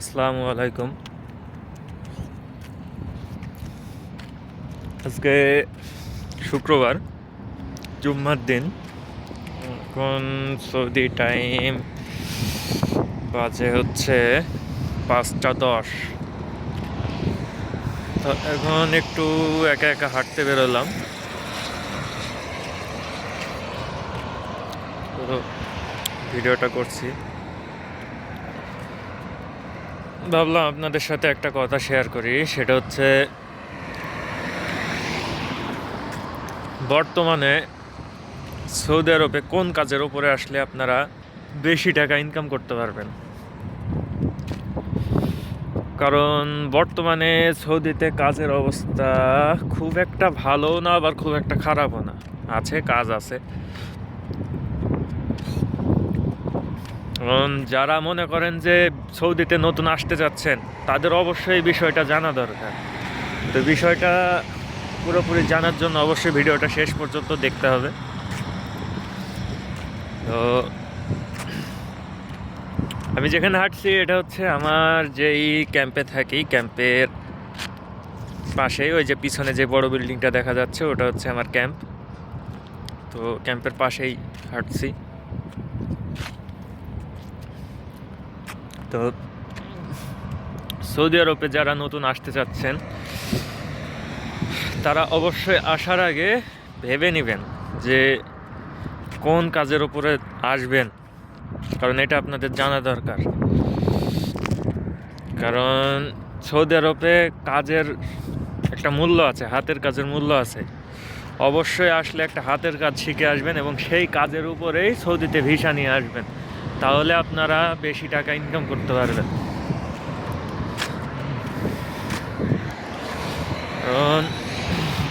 আসসালামু আলাইকুম। আজকে শুক্রবার, জুম্মার দিন। এখন সৌদি টাইম বাজে হচ্ছে পাঁচটা দশ। তো এখন একটু একা একা হাঁটতে বেরোলাম। তো ভিডিওটা করছি। ভাবলাম আপনাদের সাথে একটা কথা শেয়ার করি, সেটা হচ্ছে বর্তমানে সৌদি আরবে কোন কাজের উপরে আসলে আপনারা বেশি টাকা ইনকাম করতে পারবেন? কারণ বর্তমানে সৌদিতে কাজের অবস্থা খুব একটা ভালো না, আবার খুব একটা খারাপও না। আছে, কাজ আছে কারণ যারা মনে করেন যে সৌদিতে নতুন আসতে যাচ্ছেন, তাদের অবশ্যই বিষয়টা জানা দরকার। তো বিষয়টা পুরোপুরি জানার জন্য অবশ্যই ভিডিওটা শেষ পর্যন্ত দেখতে হবে। তো আমি যেখানে হাঁটছি, এটা হচ্ছে আমার যেই ক্যাম্পে থাকি, ক্যাম্পের পাশেই, ওই যে পিছনে যে বড় বিল্ডিংটা দেখা যাচ্ছে, ওটা হচ্ছে আমার ক্যাম্প। তো ক্যাম্পের পাশেই হাঁটছি। তো সৌদি আরবে যারা নতুন আসতে চাচ্ছেন, তারা অবশ্যই আসার আগে ভেবে নেবেন যে কোন কাজের উপরে আসবেন, কারণ এটা আপনাদের জানা দরকার। কারণ সৌদি আরবে কাজের একটা মূল্য আছে, হাতের কাজের মূল্য আছে। অবশ্যই আসলে একটা হাতের কাজ শিখে আসবেন এবং সেই কাজের উপরেই সৌদিতে ভিসা নিয়ে আসবেন। তাহলে আপনারা বেশি টাকা ইনকাম করতে পারবেন। কারণ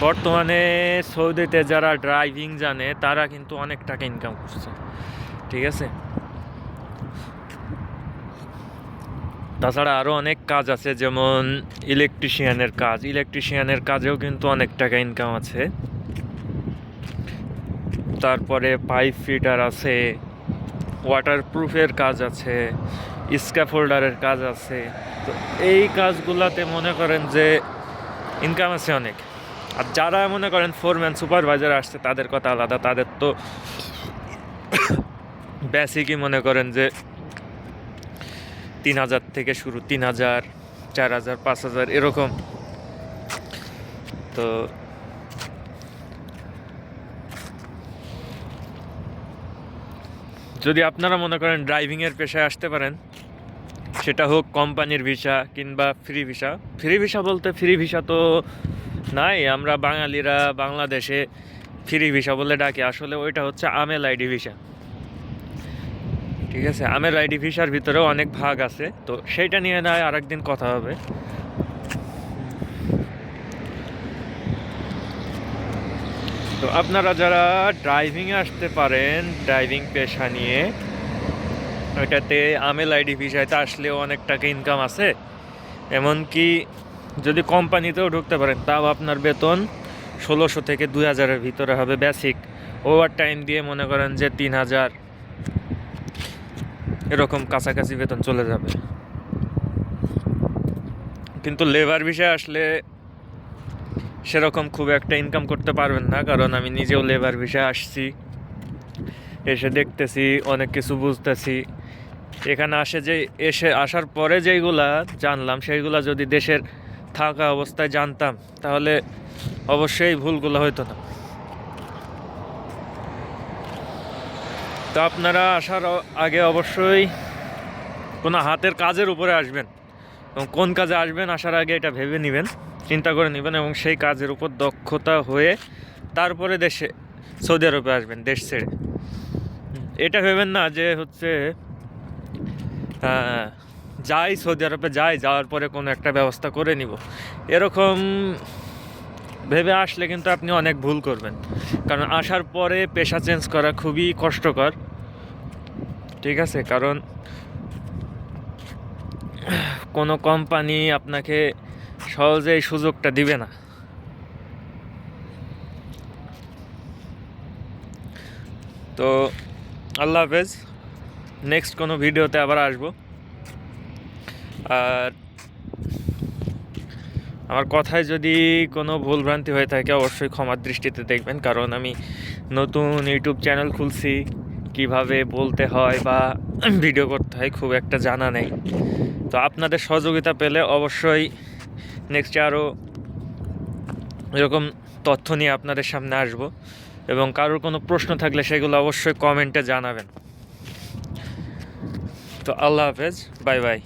বর্তমানে সৌদিতে যারা ড্রাইভিং জানে, তারা কিন্তু অনেক টাকা ইনকাম করছে। ঠিক আছে? তাছাড়া আরও অনেক কাজ আছে, যেমন ইলেকট্রিশিয়ানের কাজ। ইলেকট্রিশিয়ানের কাজেও কিন্তু অনেক টাকা ইনকাম আছে। তারপরে পাইপ ফিটার আছে। ওয়াটারপ্রুফের কাজ আছে স্ক্যাফোল্ডারের কাজ আছে। তো এই কাজগুলাতে মনে করেন যে ইনকাম আছে অনেক। আর যারা মনে করেন ফোরম্যান সুপারভাইজার আসছে, তাদের কথা আলাদা। তাদের তো বেসিকই মনে করেন যে তিন হাজার থেকে শুরু, তিন হাজার, চার হাজার, পাঁচ হাজার, এরকম। তো যদি আপনারা মনে করেন ড্রাইভিংয়ের পেশায় আসতে পারেন, সেটা হোক কোম্পানির ভিসা কিংবা ফ্রি ভিসা। ফ্রি ভিসা বলতে ফ্রি ভিসা তো নাই, আমরা বাঙালিরা বাংলাদেশে ফ্রি ভিসা বলে ডাকি। আসলে ওইটা হচ্ছে আমেল আইডি ভিসা। ঠিক আছে? আমের আইডি ভিসার ভিতরেও অনেক ভাগ আছে। তো সেইটা নিয়ে নয় আরেকদিন কথা হবে। তো আপনারা যারা ড্রাইভিংয়ে আসতে পারেন ড্রাইভিং পেশা নিয়ে, ওইটাতে আমেল আইডি ভিসাতে আসলেও অনেক টাকা ইনকাম আছে। এমনকি যদি কোম্পানিতেও ঢুকতে পারেন, তাও আপনার বেতন ষোলোশো থেকে দুই হাজারের ভিতরে হবে বেসিক ওভার টাইম দিয়ে মনে করেন যে তিন হাজার, এরকম কাছাকাছি বেতন চলে যাবে। কিন্তু লেবার বিষয়ে আসলে সেরকম খুব একটা ইনকাম করতে পারবেন না, কারণ আমি নিজেও লেবার বিষয়ে আসছি। এসে দেখতেছি, অনেক কিছু বুঝতেছি। এখানে আসে যে, এসে আসার পরে যেইগুলা জানলাম, সেইগুলা যদি দেশের থাকা অবস্থায় জানতাম, তাহলে অবশ্যই ভুলগুলো হতো না। তো আপনারা আসার আগে অবশ্যই কোনো হাতের কাজের উপরে আসবেন। এবং কোন কাজে আসবেন আসার আগে এটা ভেবে নেবেন, চিন্তা করে নেবেন এবং সেই কাজের উপর দক্ষতা হয়ে তারপরে দেশে, সৌদি আরবে আসবেন, দেশ ছেড়ে। এটা ভেবেন না যে হচ্ছে যাই সৌদি আরবে যাই, যাওয়ার পরে কোনো একটা ব্যবস্থা করে নিব। এরকম ভেবে আসলে কিন্তু আপনি অনেক ভুল করবেন। কারণ আসার পরে পেশা চেঞ্জ করা খুবই কষ্টকর। ঠিক আছে? কারণ কোনো কোম্পানি আপনাকে সহজেই সুযোগটা দিবে না। তো আল্লাহ হাফেজ নেক্সট কোনো ভিডিওতে আবার আসব। আর আমার কথায় যদি কোনো ভুলভ্রান্তি হয়ে থাকে, অবশ্যই ক্ষমার দৃষ্টিতে দেখবেন, কারণ আমি নতুন ইউটিউব চ্যানেল খুলছি। কীভাবে বলতে হয় বা ভিডিও করতে হয়, খুব একটা জানা নেই। তো আপনাদের সহযোগিতা পেলে অবশ্যই নেক্সটে আরও এরকম তথ্য নিয়ে আপনাদের সামনে আসব এবং কারোর কোনো প্রশ্ন থাকলে সেগুলো অবশ্যই কমেন্টে জানাবেন। তো আল্লাহ হাফেজ বাই বাই